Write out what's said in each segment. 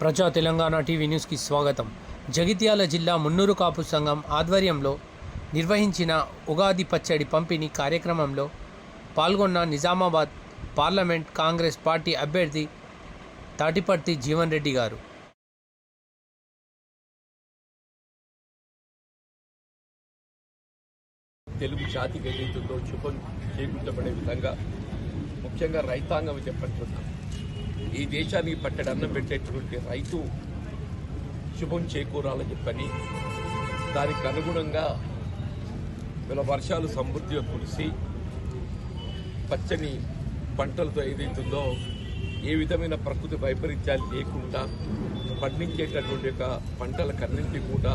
ప్రజా తెలంగాణ టీవీ న్యూస్కి స్వాగతం. జగిత్యాల జిల్లా మున్నూరు కాపు సంఘం ఆధ్వర్యంలో నిర్వహించిన ఉగాది పచ్చడి పంపిణీ కార్యక్రమంలో పాల్గొన్న నిజామాబాద్ పార్లమెంట్ కాంగ్రెస్ పార్టీ అభ్యర్థి తాటిపర్తి జీవన్ రెడ్డి గారు. తెలుగు జాతి గణితుల్లో శుభం చేకూర్చబడే విధంగా ముఖ్యంగా రైతాంగం చెప్పట్టున్నాం ఈ దేశానికి పట్టడి అన్నం పెట్టేటువంటి రైతు శుభం చేకూరాలని చెప్పని దానికి అనుగుణంగా వీళ్ళ వర్షాలు సమృద్ధిగా కురిసి పచ్చని పంటలతో ఏదైతుందో ఏ విధమైన ప్రకృతి వైపరీత్యాలు లేకుండా పండించేటటువంటి యొక్క పంటలకన్నింటి కూడా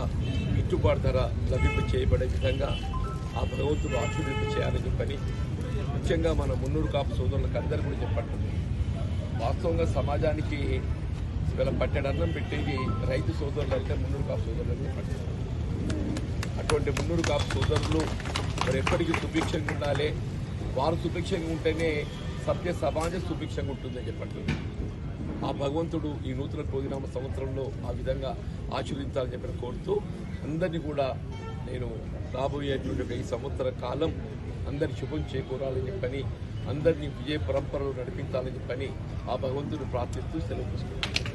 గిట్టుబాటు ధర లభింప చేయబడే విధంగా ఆ భగవంతుడు ఆశీర్వింప చేయాలని చెప్పని ముఖ్యంగా మన మున్నూరు కాపు సోదరులకు అందరూ కూడా చెప్పండి వాస్తవంగా సమాజానికి వీళ్ళ పట్టెడన్నం పెట్టేది రైతు సోదరులు అయితే మున్నూరు కాపు సోదరులు అని అటువంటి మున్నూరు కాపు సోదరులు మరి ఎప్పటికీ సుభిక్షంగా ఉండాలి. వారు సుభిక్షంగా ఉంటేనే సభ్య సమాజం సుభిక్షంగా ఉంటుందని చెప్పండి ఆ భగవంతుడు ఈ నూతన కోదినామ సంవత్సరంలో ఆ విధంగా ఆచరించాలని చెప్పిన కోరుతూ అందరినీ కూడా నేను రాబోయేటువంటి ఒక ఈ సంవత్సర కాలం అందరి శుభం చేకూరాలని చెప్పని అందరినీ విజయ పరంపరలు నడిపించాలని పని ఆ భగవంతుడు ప్రార్థిస్తూ సెలవు తీసుకుంటాను